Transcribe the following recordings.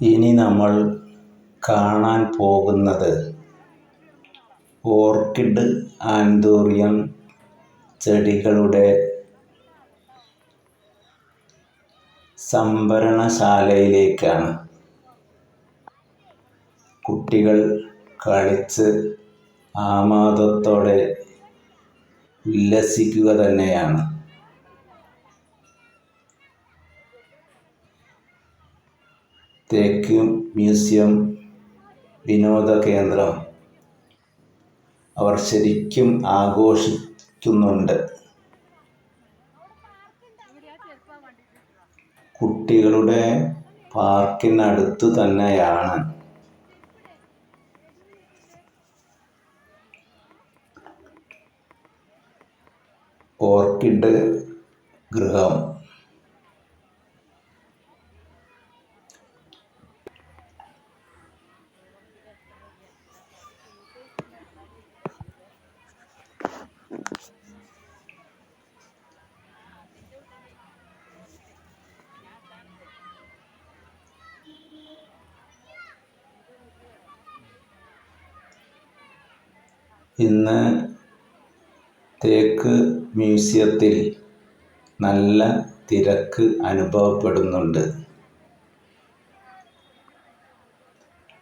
ഇനി നമ്മൾ കാണാൻ പോകുന്നത് ഓർക്കിഡ് ആന്തൂറിയം ചെടികളുടെ സംഭരണശാലയിലേക്കാണ്. കുട്ടികൾ കളിച്ച് ആമാദത്തോടെ ഉല്ലസിക്കുക തന്നെയാണ്. തേക്ക് മ്യൂസിയം വിനോദ കേന്ദ്രം. അവർ ശരിക്കും ആഘോഷിക്കുന്നുണ്ട്. കുട്ടികളുടെ പാർക്കിനടുത്ത് തന്നെയാണ്. ഓർക്കിഡ് ഗൃഹം. ഇന്ന് തേക്ക് മ്യൂസിയത്തിൽ നല്ല തിരക്ക് അനുഭവപ്പെടുന്നുണ്ട്.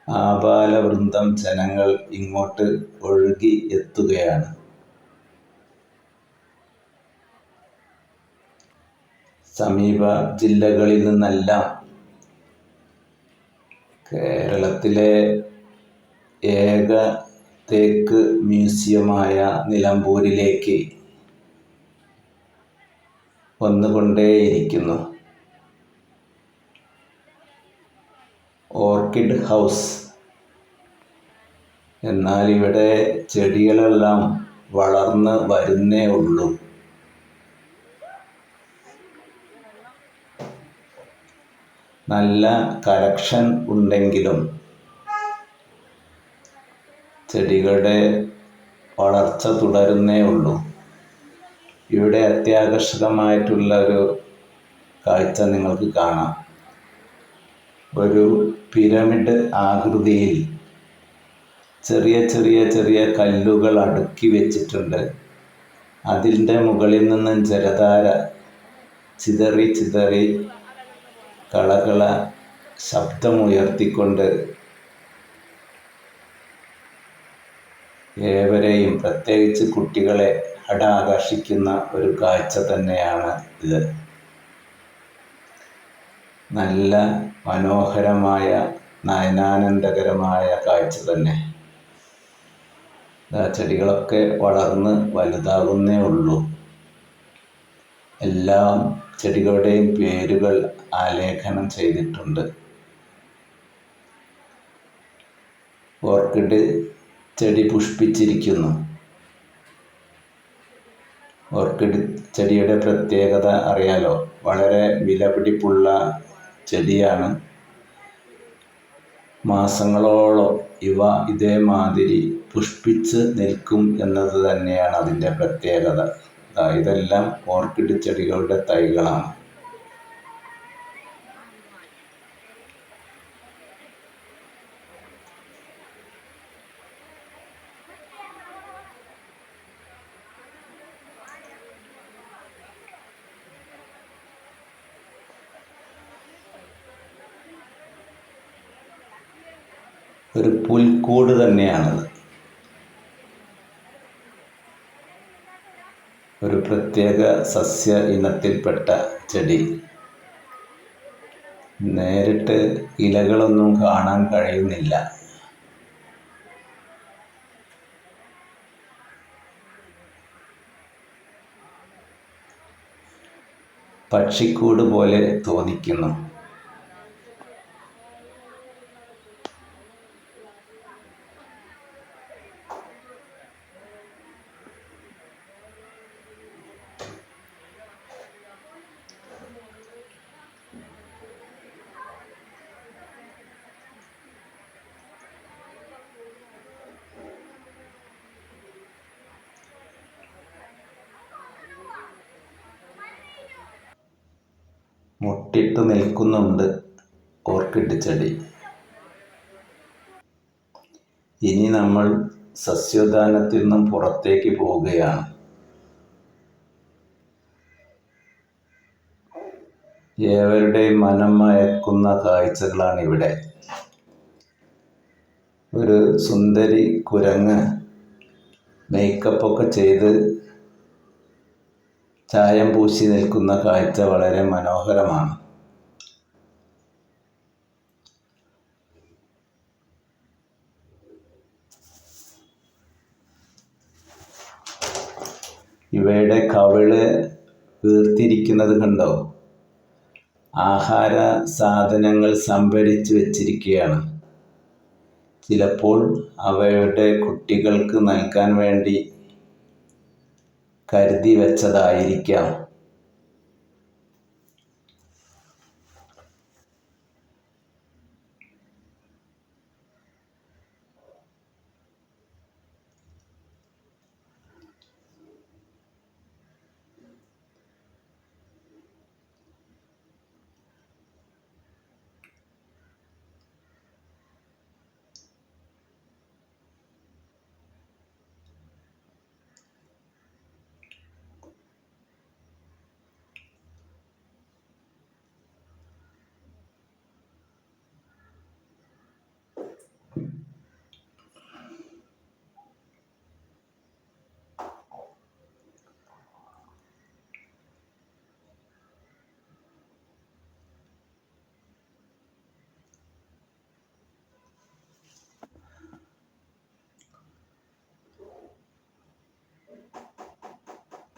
ആബാലവൃന്ദം ജനങ്ങൾ ഇങ്ങോട്ട് ഒഴുകി എത്തുകയാണ്. സമീപ ജില്ലകളിൽ നിന്നെല്ലാം കേരളത്തിലെ ഏക തേക്ക് മ്യൂസിയമായ നിലമ്പൂരിലേക്ക് വന്നുകൊണ്ടേയിരിക്കുന്നു. Orchid house. എന്നാൽ ഇവിടെ ചെടികളെല്ലാം വളർന്ന് വരുന്നേ ഉള്ളൂ. നല്ല കലക്ഷൻ ഉണ്ടെങ്കിലും ചെടികളുടെ വളർച്ച തുടരുന്നേ ഉള്ളൂ. ഇവിടെ അത്യാകർഷകമായിട്ടുള്ള ഒരു കാഴ്ച നിങ്ങൾക്ക് കാണാം. ഒരു പിരമിഡ് ആകൃതിയിൽ ചെറിയ ചെറിയ ചെറിയ കല്ലുകൾ അടുക്കി വെച്ചിട്ടുണ്ട്. അതിന്റെ മുകളിൽ നിന്നും ജലധാര ചിതറി ചിതറി കളകള ശബ്ദമുയർത്തിക്കൊണ്ട് ഏവരെയും പ്രത്യേകിച്ച് കുട്ടികളെ ഹടാകർഷിക്കുന്ന ഒരു കാഴ്ച തന്നെയാണ് ഇത്. നല്ല മനോഹരമായ നയനാനന്ദകരമായ കാഴ്ച തന്നെ. ചെടികളൊക്കെ വളർന്ന് വലുതാകുന്നേ ഉള്ളൂ. എല്ലാം ചെടികളുടെയും പേരുകൾ ആലേഖനം ചെയ്തിട്ടുണ്ട്. ഓർക്കിഡ് ചെടി പുഷ്പിച്ചിരിക്കുന്നു. ഓർക്കിഡ് ചെടിയുടെ പ്രത്യേകത അറിയാലോ? വളരെ വിലപിടിപ്പുള്ള ചെടിയാണ്. മാസങ്ങളോളം ഇവ ഇതേമാതിരി പുഷ്പിച്ച് നിൽക്കും എന്നത് തന്നെയാണ് അതിന്റെ പ്രത്യേകത. ഇതെല്ലാം ഓർക്കിഡ് ചെടികളുടെ തൈകളാണ്. ഒരു പുൽക്കൂട് തന്നെയാണത്. ഒരു പ്രത്യേക സസ്യ ഇനത്തിൽപ്പെട്ട ചെടി. നേരിട്ട് ഇലകളൊന്നും കാണാൻ കഴിയുന്നില്ല. പക്ഷിക്കൂട് പോലെ തോന്നിക്കുന്നു. മുട്ടിട്ട് നിൽക്കുന്നുണ്ട്. ഓർക്കിഡ് ചെടി. ഇനി നമ്മൾ സസ്യോദ്യാനത്തിൽ നിന്നും പുറത്തേക്ക് പോവുകയാണ്. ഏവരുടെയും മനം മയക്കുന്ന കാഴ്ചകളാണ് ഇവിടെ. ഒരു സുന്ദരി കുരങ്ങ് മേക്കപ്പൊക്കെ ചെയ്ത് ചായം പൂശി നിൽക്കുന്ന കാഴ്ച വളരെ മനോഹരമാണ്. ഇവയുടെ കവിൾ വീർത്തിരിക്കുന്നത് കണ്ടോ? ആഹാര സാധനങ്ങൾ സംഭരിച്ചു വച്ചിരിക്കുകയാണ്. ചിലപ്പോൾ അവയുടെ കുട്ടികൾക്ക് നൽകാൻ വേണ്ടി കരുതി വെച്ചതായിരിക്കാം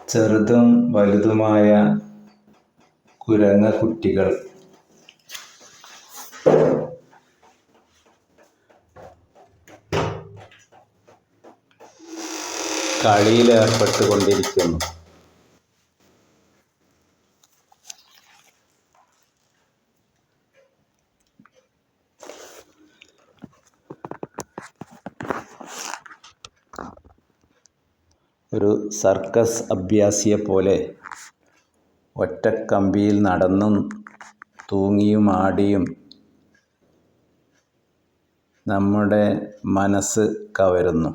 ചെറുതും വലുതുമായ കുരങ്ങ കുട്ടികൾ. കളിയിലേർപ്പെട്ടുകൊണ്ടിരിക്കുന്നു ഒരു സർക്കസ് അഭ്യാസിയെപ്പോലെ ഒറ്റക്കമ്പിയിൽ നടന്നും തൂങ്ങിയും ആടിയും നമ്മുടെ മനസ്സ് കവരുന്നു.